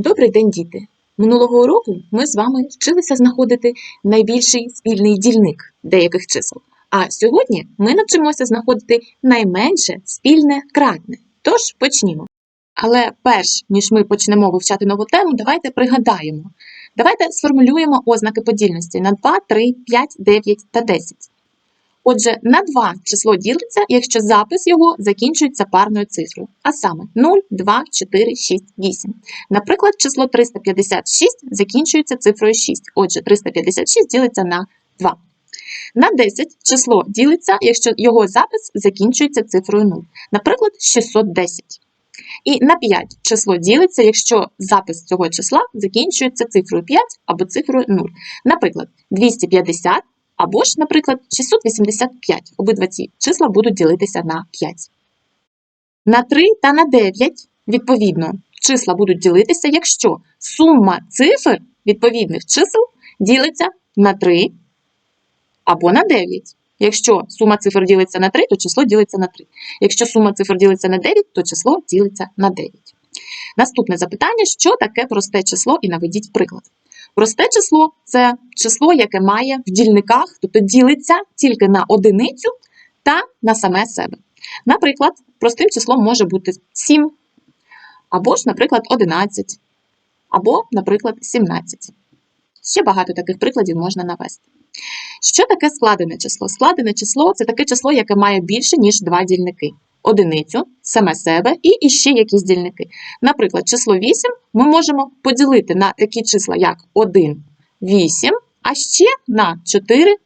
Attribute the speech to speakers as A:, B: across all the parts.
A: Добрий день, діти! Минулого уроку ми з вами вчилися знаходити найбільший спільний дільник деяких чисел. А сьогодні ми навчимося знаходити найменше спільне кратне. Тож почнімо. Але перш ніж ми почнемо вивчати нову тему, давайте пригадаємо. Давайте сформулюємо ознаки подільності на 2, 3, 5, 9 та 10. Отже, на 2 число ділиться, якщо запис його закінчується парною цифрою, а саме 0, 2, 4, 6, 8. Наприклад, число 356 закінчується цифрою 6. Отже, 356 ділиться на 2. На 10 число ділиться, якщо його запис закінчується цифрою 0. Наприклад, 610. І на 5 число ділиться, якщо запис цього числа закінчується цифрою 5 або цифрою 0. Наприклад, 250 або ж, наприклад, 685. Обидва ці числа будуть ділитися на 5. На 3 та на 9, відповідно, числа будуть ділитися, якщо сума цифр відповідних чисел ділиться на 3 або на 9. Якщо сума цифр ділиться на 3, то число ділиться на 3. Якщо сума цифр ділиться на 9, то число ділиться на 9. Наступне запитання: що таке просте число і наведіть приклад. Просте число це число, яке має в дільниках, тобто ділиться тільки на одиницю та на саме себе. Наприклад, простим числом може бути 7, або ж, наприклад, 11, або, наприклад, 17. Ще багато таких прикладів можна навести. Що таке складене число? Складене число це таке число, яке має більше, ніж два дільники. Одиницю, саме себе і іще якісь дільники. Наприклад, число 8 ми можемо поділити на такі числа, як 1, 8, а ще на 4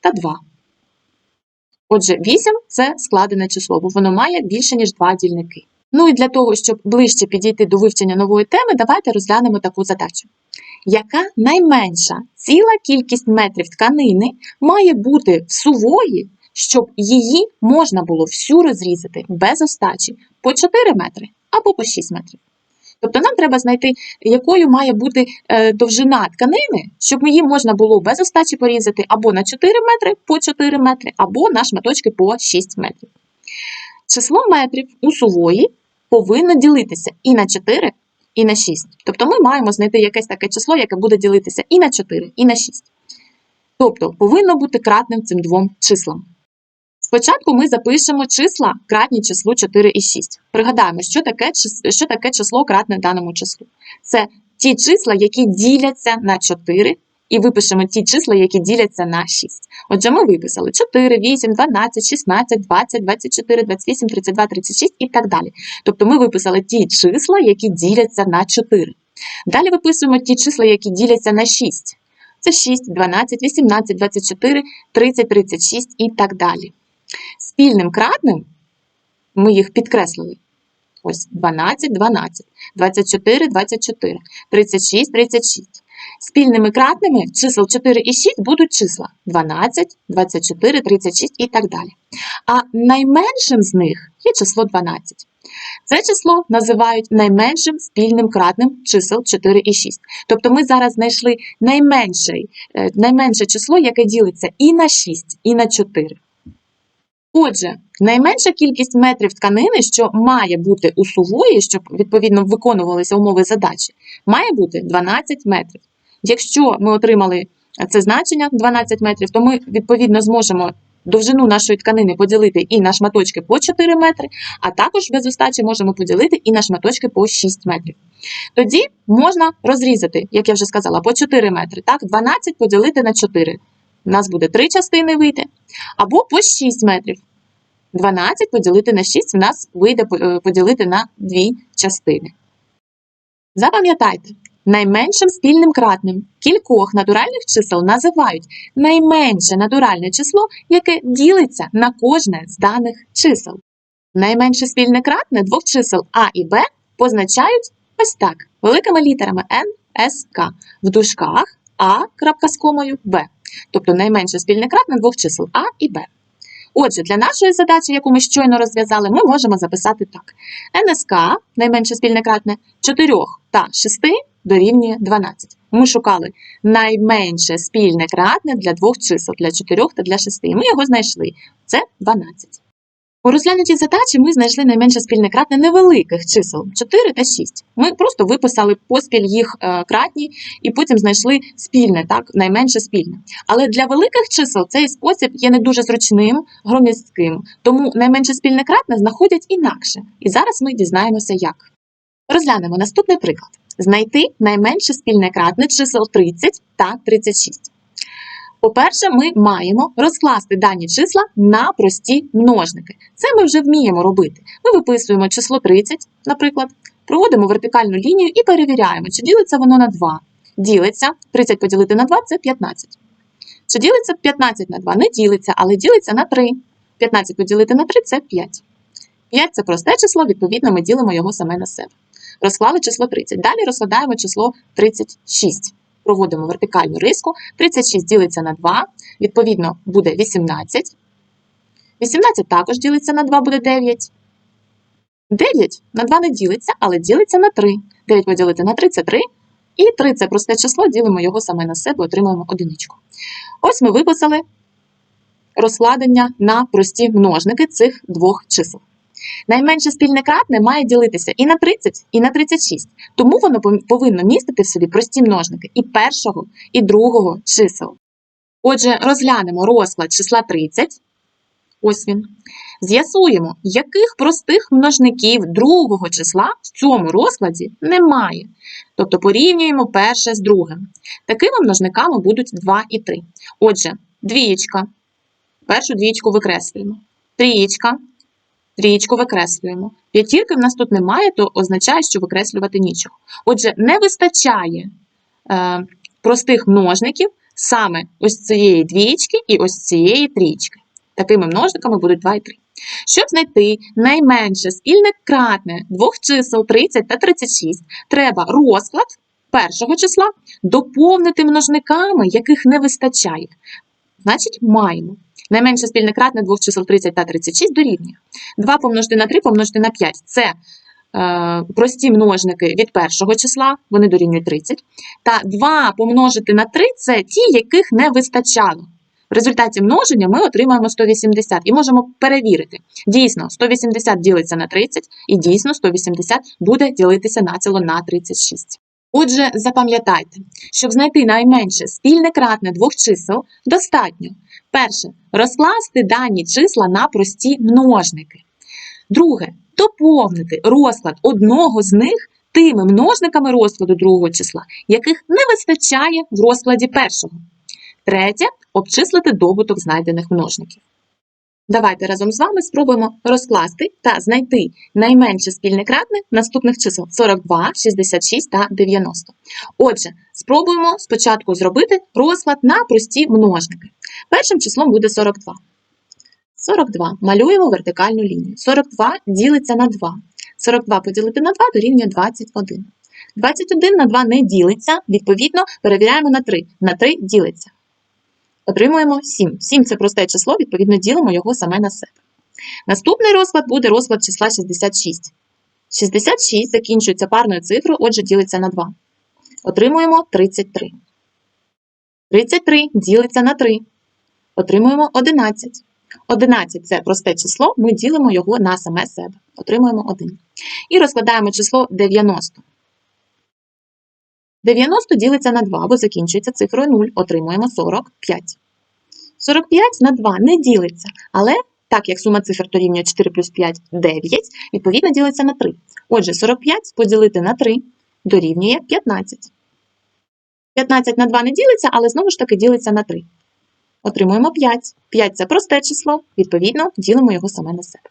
A: та 2. Отже, 8 це складене число, бо воно має більше, ніж два дільники. Ну і для того, щоб ближче підійти до вивчення нової теми, давайте розглянемо таку задачу. Яка найменша ціла кількість метрів тканини має бути в сувої, щоб її можна було всю розрізати без остачі по 4 метри або по 6 метрів? Тобто нам треба знайти, якою має бути е, довжина тканини, щоб її можна було без остачі порізати або на 4 метри по 4 метри, або на шматочки по 6 метрів. Число метрів у сувої повинно ділитися і на 4, і на 6. Тобто ми маємо знайти якесь таке число, яке буде ділитися і на 4, і на 6. Тобто повинно бути кратним цим двом числам. Спочатку ми запишемо числа кратні числу 4 і 6. Пригадаємо, що таке, що таке число кратне даному числу. Це ті числа, які діляться на 4, і випишемо ті числа, які діляться на 6. Отже, ми виписали 4, 8, 12, 16, 20, 24, 28, 32, 36 і так далі. Тобто ми виписали ті числа, які діляться на 4. Далі виписуємо ті числа, які діляться на 6. Це 6, 12, 18, 24, 30, 36 і так далі. Спільним кратним ми їх підкреслили. Ось 12, 12, 24, 24, 36, 36. Спільними кратними чисел 4 і 6 будуть числа 12, 24, 36 і так далі. А найменшим з них є число 12. Це число називають найменшим спільним кратним чисел 4 і 6. Тобто ми зараз знайшли найменше, найменше число, яке ділиться і на 6, і на 4. Отже, найменша кількість метрів тканини, що має бути у сувої, щоб відповідно виконувалися умови задачі, має бути 12 метрів. Якщо ми отримали це значення 12 метрів, то ми відповідно зможемо довжину нашої тканини поділити і на шматочки по 4 метри, а також без остачі можемо поділити і на шматочки по 6 метрів. Тоді можна розрізати, як я вже сказала, по 4 метри. Так, 12 поділити на 4. У нас буде 3 частини вийти. Або по 6 метрів. 12 поділити на 6 у нас вийде поділити на 2 частини. Запам'ятайте, найменшим спільним кратним кількох натуральних чисел називають найменше натуральне число, яке ділиться на кожне з даних чисел. Найменше спільне кратне двох чисел А і Б позначають ось так: великими літерами N, S, K. В дужках А крапка з комою Б. Тобто найменше спільне кратне двох чисел А і Б. Отже, для нашої задачі, яку ми щойно розв'язали, ми можемо записати так: НСК, найменше спільне кратне, 4 та 6 дорівнює 12. Ми шукали найменше спільне кратне для двох чисел, для 4 та для 6. Ми його знайшли. Це 12. У розглянутій задачі ми знайшли найменше спільне кратне невеликих чисел 4 та 6. Ми просто виписали поспіль їх е, кратні і потім знайшли спільне, так, найменше спільне. Але для великих чисел цей спосіб є не дуже зручним, громістким, тому найменше спільне кратне знаходять інакше. І зараз ми дізнаємося як. Розглянемо наступний приклад: знайти найменше спільне кратне чисел 30 та 36. По-перше, ми маємо розкласти дані числа на прості множники. Це ми вже вміємо робити. Ми виписуємо число 30, наприклад, проводимо вертикальну лінію і перевіряємо, чи ділиться воно на 2. Ділиться 30 поділити на 2 це 15. Чи ділиться 15 на 2? Не ділиться, але ділиться на 3. 15 поділити на 3 це 5. 5 це просте число, відповідно, ми ділимо його саме на себе. Розклали число 30. Далі розкладаємо число 36 проводимо вертикальну риску. 36 ділиться на 2, відповідно, буде 18. 18 також ділиться на 2, буде 9. 9 на 2 не ділиться, але ділиться на 3. 9 поділити на 3 це 3. І 3 це просте число, ділимо його саме на себе, отримуємо одиничку. Ось ми виписали розкладення на прості множники цих двох чисел. Найменше спільне кратне має ділитися і на 30, і на 36. Тому воно повинно містити в собі прості множники і першого, і другого чисел. Отже, розглянемо розклад числа 30. Ось він. З'ясуємо, яких простих множників другого числа в цьому розкладі немає. Тобто порівнюємо перше з другим. Такими множниками будуть 2 і 3. Отже, двієчка. Першу двієчку викреслюємо. Трієчка. Трієчку викреслюємо. П'ятірки в нас тут немає, то означає, що викреслювати нічого. Отже, не вистачає е, простих множників саме ось цієї двієчки і ось цієї трієчки. Такими множниками будуть 2 і 3. Щоб знайти найменше спільне кратне двох чисел 30 та 36, треба розклад першого числа доповнити множниками, яких не вистачає. Значить, маємо. Найменше спільне кратне двох чисел 30 та 36 дорівнює. 2 помножити на 3 помножити на 5 це е, прості множники від першого числа, вони дорівнюють 30. Та 2 помножити на 3 це ті, яких не вистачало. В результаті множення ми отримаємо 180 і можемо перевірити. Дійсно, 180 ділиться на 30, і дійсно 180 буде ділитися націло на 36. Отже, запам'ятайте, щоб знайти найменше спільне кратне двох чисел, достатньо перше розкласти дані числа на прості множники. Друге доповнити розклад одного з них тими множниками розкладу другого числа, яких не вистачає в розкладі першого. Третє обчислити добуток знайдених множників. Давайте разом з вами спробуємо розкласти та знайти найменше спільне кратне наступних чисел 42, 66 та 90. Отже, спробуємо спочатку зробити розклад на прості множники. Першим числом буде 42. 42. Малюємо вертикальну лінію. 42 ділиться на 2. 42 поділити на 2 дорівнює 21. 21 на 2 не ділиться, відповідно, перевіряємо на 3. На 3 ділиться. Отримуємо 7. 7 це просте число, відповідно, ділимо його саме на себе. Наступний розклад буде розклад числа 66. 66 закінчується парною цифрою, отже, ділиться на 2. Отримуємо 33. 33 ділиться на 3. Отримуємо 11. 11 це просте число, ми ділимо його на саме себе. Отримуємо 1. І розкладаємо число 90. 90 ділиться на 2, бо закінчується цифрою 0, отримуємо 45. 45 на 2 не ділиться, але так як сума цифр дорівнює 4 плюс 5 9, відповідно ділиться на 3. Отже, 45 поділити на 3 дорівнює 15. 15 на 2 не ділиться, але знову ж таки ділиться на 3. Отримуємо 5. 5 це просте число, відповідно, ділимо його саме на себе.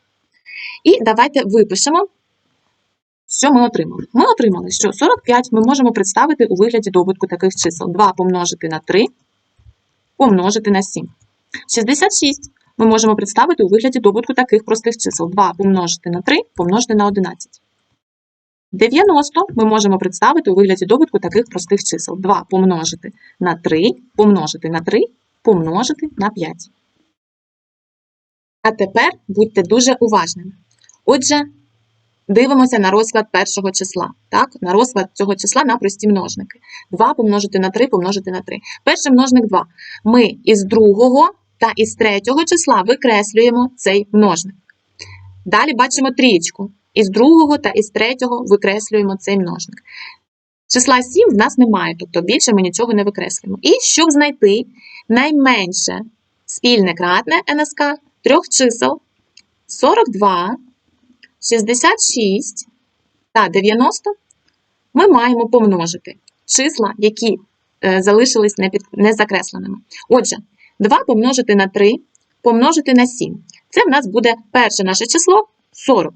A: І давайте випишемо що ми отримали? Ми отримали, що 45 ми можемо представити у вигляді добутку таких чисел. 2 помножити на 3, помножити на 7. 66 ми можемо представити у вигляді добутку таких простих чисел. 2 помножити на 3, помножити на 11. 90 ми можемо представити у вигляді добутку таких простих чисел. 2 помножити на 3, помножити на 3, помножити на 5. А тепер будьте дуже уважними. Отже, Дивимося на розклад першого числа, так? на розклад цього числа на прості множники. 2 помножити на 3 помножити на 3. Перший множник 2. Ми із другого та із третього числа викреслюємо цей множник. Далі бачимо трієчку. Із другого та із третього викреслюємо цей множник. Числа 7 в нас немає, тобто більше ми нічого не викреслюємо. І щоб знайти найменше спільне кратне НСК трьох чисел 42, 66 та 90, ми маємо помножити числа, які е, залишились не, під, не закресленими. Отже, 2 помножити на 3 помножити на 7. Це в нас буде перше наше число 40.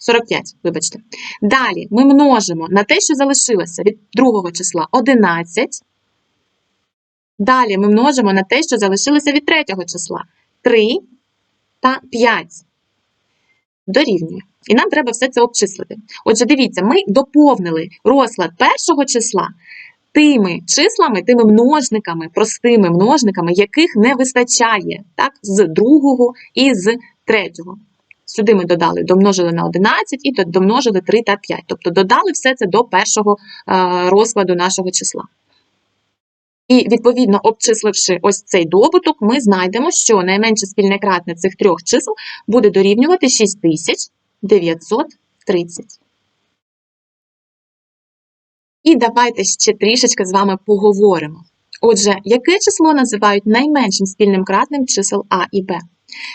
A: 45, вибачте. Далі ми множимо на те, що залишилося від другого числа 11. Далі ми множимо на те, що залишилося від третього числа 3 та 5. Дорівнює. І нам треба все це обчислити. Отже, дивіться, ми доповнили розклад першого числа тими числами, тими множниками, простими множниками, яких не вистачає так, з другого і з третього. Сюди ми додали, домножили на 11 і домножили 3 та 5. Тобто додали все це до першого е, розкладу нашого числа. І, відповідно, обчисливши ось цей добуток, ми знайдемо, що найменше спільне кратне цих трьох чисел буде дорівнювати 6930. І давайте ще трішечки з вами поговоримо. Отже, яке число називають найменшим спільним кратним чисел А і Б?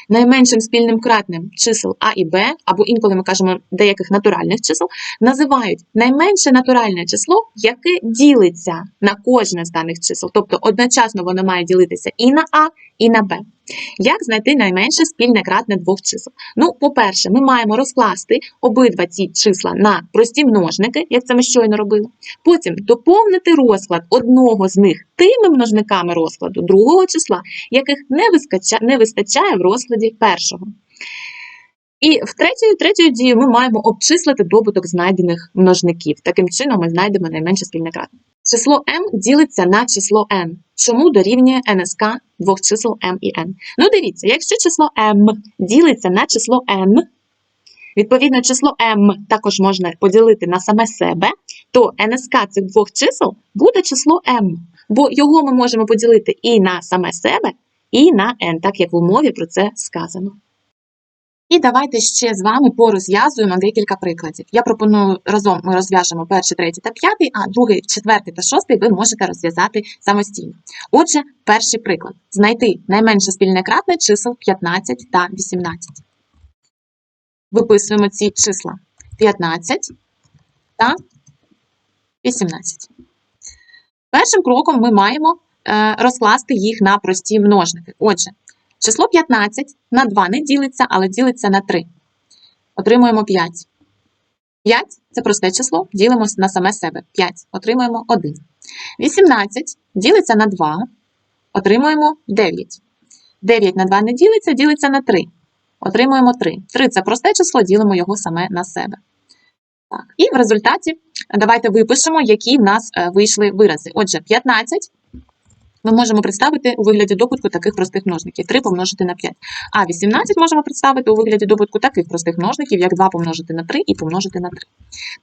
A: Найменшим спільним кратним чисел А і Б, або інколи ми кажемо деяких натуральних чисел, називають найменше натуральне число, яке ділиться на кожне з даних чисел. Тобто одночасно воно має ділитися і на А, і на Б. Як знайти найменше спільне кратне двох чисел? Ну, по-перше, ми маємо розкласти обидва ці числа на прості множники, як це ми щойно робили. Потім доповнити розклад одного з них тими множниками розкладу другого числа, яких не вистачає в розкладі першого. І в третьою, третьою дією ми маємо обчислити добуток знайдених множників. Таким чином ми знайдемо найменше спільне кратне. Число m ділиться на число n. Чому дорівнює НСК двох чисел m і n? Ну дивіться, якщо число m ділиться на число n, відповідно число m також можна поділити на саме себе, то НСК цих двох чисел буде число m, бо його ми можемо поділити і на саме себе, і на n, так як в умові про це сказано. І давайте ще з вами порозв'язуємо декілька прикладів. Я пропоную разом ми розв'яжемо перший, третій та п'ятий, а другий, четвертий та шостий ви можете розв'язати самостійно. Отже, перший приклад: знайти найменше спільне кратне чисел 15 та 18. Виписуємо ці числа 15 та 18. Першим кроком ми маємо е, розкласти їх на прості множники. Отже, число 15 на 2 не ділиться, але ділиться на 3. Отримуємо 5. 5 це просте число, ділимо на саме себе. 5. Отримуємо 1. 18 ділиться на 2. Отримуємо 9. 9 на 2 не ділиться, ділиться на 3. Отримуємо 3. 3 це просте число, ділимо його саме на себе. Так. І в результаті давайте випишемо, які в нас е, вийшли вирази. Отже, 15 ми можемо представити у вигляді добутку таких простих множників 3 помножити на 5. А 18 можемо представити у вигляді добутку таких простих множників, як 2 помножити на 3 і помножити на 3.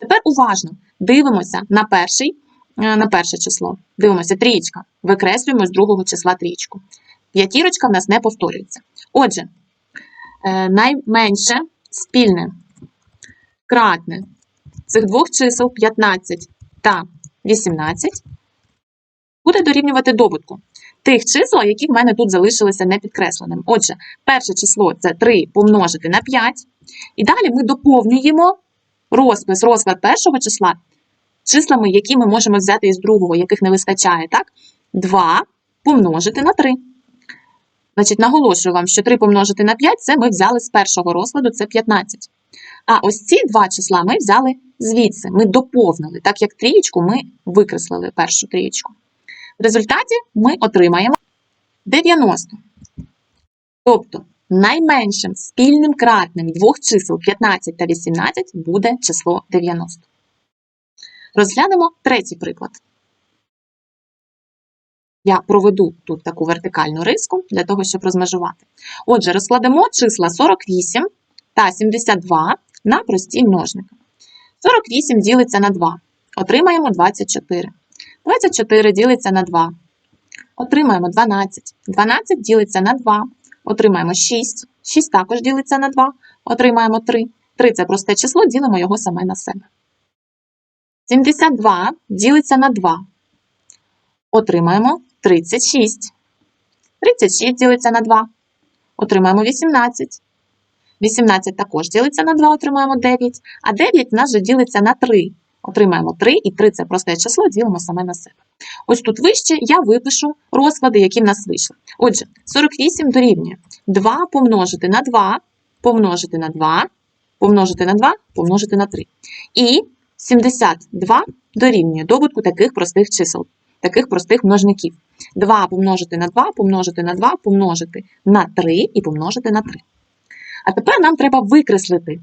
A: Тепер уважно дивимося на перший, е, на перше число. Дивимося трієчка. Викреслюємо з другого числа трієчку. П'ятірочка в нас не повторюється. Отже, е, найменше спільне кратне цих двох чисел 15 та 18 буде дорівнювати добутку тих чисел, які в мене тут залишилися непідкресленим. Отже, перше число це 3 помножити на 5. І далі ми доповнюємо розпис, розклад першого числа числами, які ми можемо взяти із другого, яких не вистачає. Так? 2 помножити на 3. Значить, наголошую вам, що 3 помножити на 5 це ми взяли з першого розкладу, це 15. А ось ці два числа ми взяли звідси, ми доповнили, так як трієчку ми викреслили першу трієчку. В результаті ми отримаємо 90. Тобто найменшим спільним кратним двох чисел 15 та 18 буде число 90. Розглянемо третій приклад. Я проведу тут таку вертикальну риску для того, щоб розмежувати. Отже, розкладемо числа 48 та 72 на прості множники. 48 ділиться на 2. Отримаємо 24. 24 ділиться на 2. Отримаємо 12. 12 ділиться на 2. Отримаємо 6. 6 також ділиться на 2, отримаємо 3. 3 це просте число, ділимо його саме на себе. 72 ділиться на 2. Отримаємо 36. 36 ділиться на 2. Отримаємо 18. 18 також ділиться на 2, отримаємо 9. А 9 в нас же ділиться на 3. Отримаємо 3, і 3 це просте число, ділимо саме на себе. Ось тут вище я випишу розклади, які в нас вийшли. Отже, 48 дорівнює 2 помножити на 2, помножити на 2, помножити на 2, помножити на 3. І 72 дорівнює добутку таких простих чисел, таких простих множників. 2 помножити на 2, помножити на 2, помножити на 3 і помножити на 3. А тепер нам треба викреслити,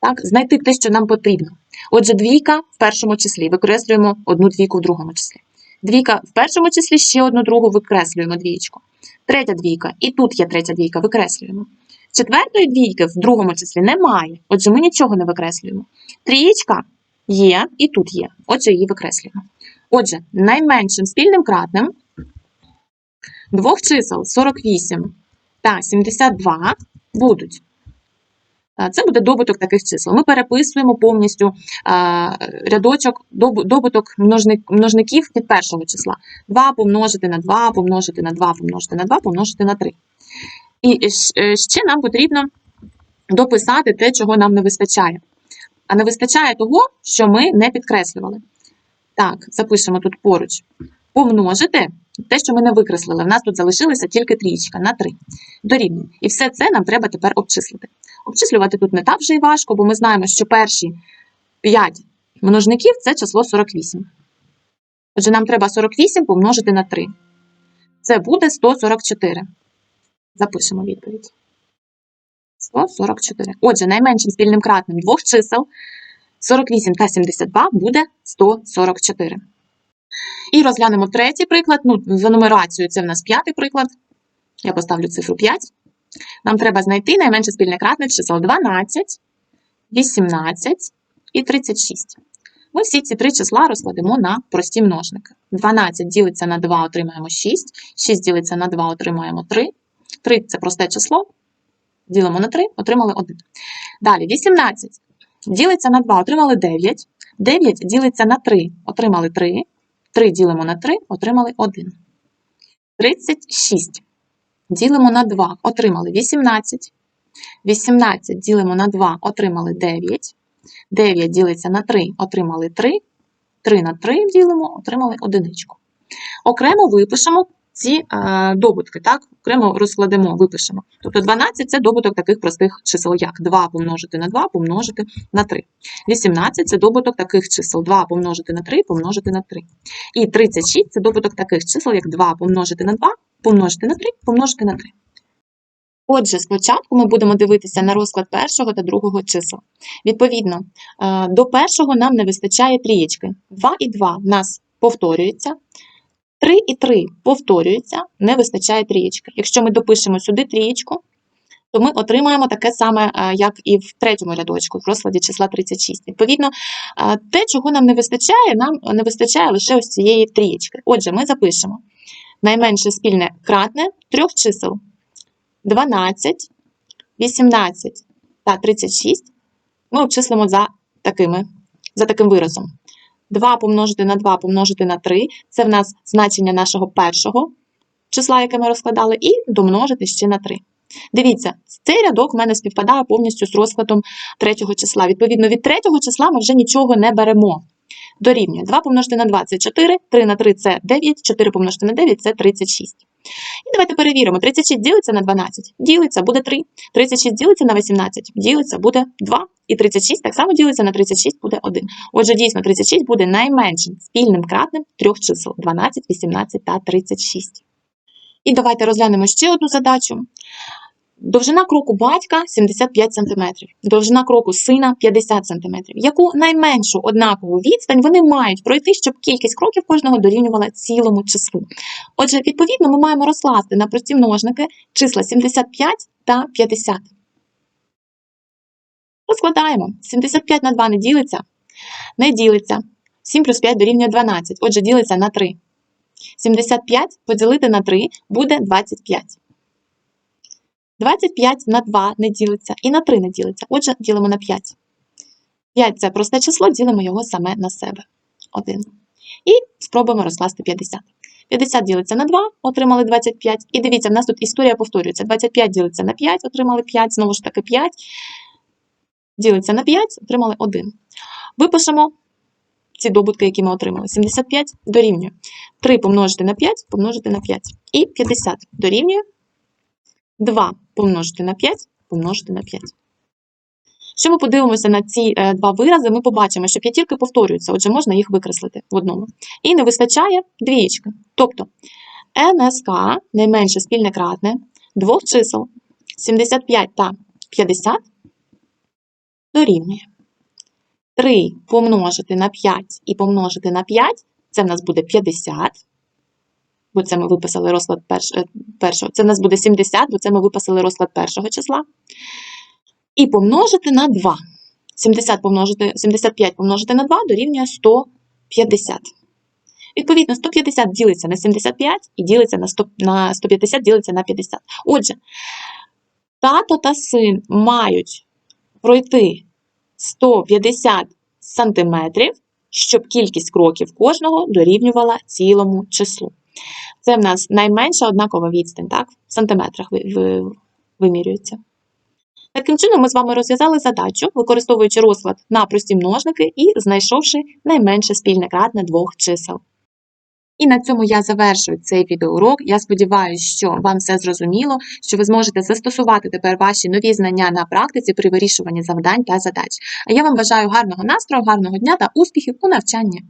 A: так, знайти те, що нам потрібно. Отже, двійка в першому числі, викреслюємо одну двійку в другому числі. Двійка в першому числі, ще одну другу викреслюємо двієчку. Третя двійка, і тут є третя двійка, викреслюємо. Четвертої двійки в другому числі немає, отже, ми нічого не викреслюємо. Трієчка є і тут є, отже, її викреслюємо. Отже, найменшим спільним кратним двох чисел 48 та 72 будуть. Це буде добуток таких чисел. Ми переписуємо повністю рядочок, добуток множників від першого числа. 2 помножити на 2, помножити на 2, помножити на 2, помножити на 3. І е, ще нам потрібно дописати те, чого нам не вистачає. А не вистачає того, що ми не підкреслювали. Так, запишемо тут поруч. Помножити те, що ми не викреслили. В нас тут залишилася тільки трієчка на 3. Дорівнює. І все це нам треба тепер обчислити. Обчислювати тут не так вже і важко, бо ми знаємо, що перші 5 множників це число 48. Отже, нам треба 48 помножити на 3. Це буде 144. Запишемо відповідь. 144. Отже, найменшим спільним кратним двох чисел 48 та 72 буде 144. І розглянемо третій приклад. Ну, за нумерацією це в нас п'ятий приклад. Я поставлю цифру 5. Нам треба знайти найменше спільне кратне чисел 12, 18 і 36. Ми всі ці три числа розкладемо на прості множники. 12 ділиться на 2, отримаємо 6, 6 ділиться на 2, отримаємо 3. 3 це просте число. Ділимо на 3, отримали 1. Далі 18 ділиться на 2, отримали 9. 9 ділиться на 3, отримали 3. 3 ділимо на 3, отримали 1. 36 ділимо на 2, отримали 18. 18 ділимо на 2, отримали 9. 9 ділиться на 3, отримали 3. 3 на 3 ділимо, отримали одиничку. Окремо випишемо ці е, добутки, так? Окремо розкладемо, випишемо. Тобто 12 це добуток таких простих чисел, як 2 помножити на 2 помножити на 3. 18 це добуток таких чисел 2 помножити на 3 помножити на 3. І 36 це добуток таких чисел, як 2 помножити на 2 помножити на 3 помножити на 3. Отже, спочатку ми будемо дивитися на розклад першого та другого чисел. Відповідно, е, до першого нам не вистачає трієчки. 2 і 2 в нас повторюються. 3 і 3 повторюються, не вистачає трієчки. Якщо ми допишемо сюди трієчку, то ми отримаємо таке саме, е, як і в третьому рядочку, в розкладі числа 36. Відповідно, е, те, чого нам не вистачає, нам не вистачає лише ось цієї трієчки. Отже, ми запишемо найменше спільне кратне трьох чисел 12, 18 та 36 ми обчислимо за, такими, за таким виразом. 2 помножити на 2 помножити на 3 це в нас значення нашого першого числа, яке ми розкладали, і домножити ще на 3. Дивіться, цей рядок в мене співпадає повністю з розкладом третього числа. Відповідно, від третього числа ми вже нічого не беремо. Дорівнює 2 помножити на 2 це 4, 3 на 3 це 9, 4 помножити на 9 це 36. І давайте перевіримо. 36 ділиться на 12. Ділиться, буде 3. 36 ділиться на 18. Ділиться, буде 2. І 36 так само ділиться на 36, буде 1. Отже, дійсно, 36 буде найменшим спільним кратним трьох чисел 12, 18 та 36. І давайте розглянемо ще одну задачу. Довжина кроку батька 75 см, довжина кроку сина 50 см. Яку найменшу однакову відстань вони мають пройти, щоб кількість кроків кожного дорівнювала цілому числу. Отже, відповідно, ми маємо розкласти на прості множники числа 75 та 50. Розкладаємо. 75 на 2 не ділиться. Не ділиться. 7 плюс 5 дорівнює 12. Отже, ділиться на 3. 75 поділити на 3 буде 25. 25 на 2 не ділиться і на 3 не ділиться. Отже, ділимо на 5. 5 – це просте число, ділимо його саме на себе. 1. І спробуємо розкласти 50. 50 ділиться на 2, отримали 25. І дивіться, в нас тут історія повторюється. 25 ділиться на 5, отримали 5, знову ж таки 5. Ділиться на 5, отримали 1. Випишемо ці добутки, які ми отримали. 75 дорівнює. 3 помножити на 5, помножити на 5. І 50 дорівнює 2 помножити на 5, помножити на 5. Якщо ми подивимося на ці е, два вирази, ми побачимо, що п'ятірки повторюються, отже, можна їх викреслити в одному. І не вистачає двієчки. Тобто НСК найменше спільне кратне двох чисел 75 та 50 дорівнює. 3 помножити на 5 і помножити на 5 це в нас буде 50. Бо це ми виписали розклад перш, е, першого. Це в нас буде 70, бо це ми виписали розклад першого числа. І помножити на 2. 70 помножити, 75 помножити на 2 дорівнює 150. Відповідно, 150 ділиться на 75 і ділиться на, 100, на 150 ділиться на 50. Отже, тато та син мають пройти 150 сантиметрів, щоб кількість кроків кожного дорівнювала цілому числу. Це в нас найменша однакова відстань, так? В сантиметрах ви- ви- вимірюється. Таким чином, ми з вами розв'язали задачу, використовуючи розклад на прості множники і знайшовши найменше спільне кратне двох чисел. І на цьому я завершую цей відеоурок. Я сподіваюся, що вам все зрозуміло, що ви зможете застосувати тепер ваші нові знання на практиці при вирішуванні завдань та задач. А я вам бажаю гарного настрою, гарного дня та успіхів у навчанні.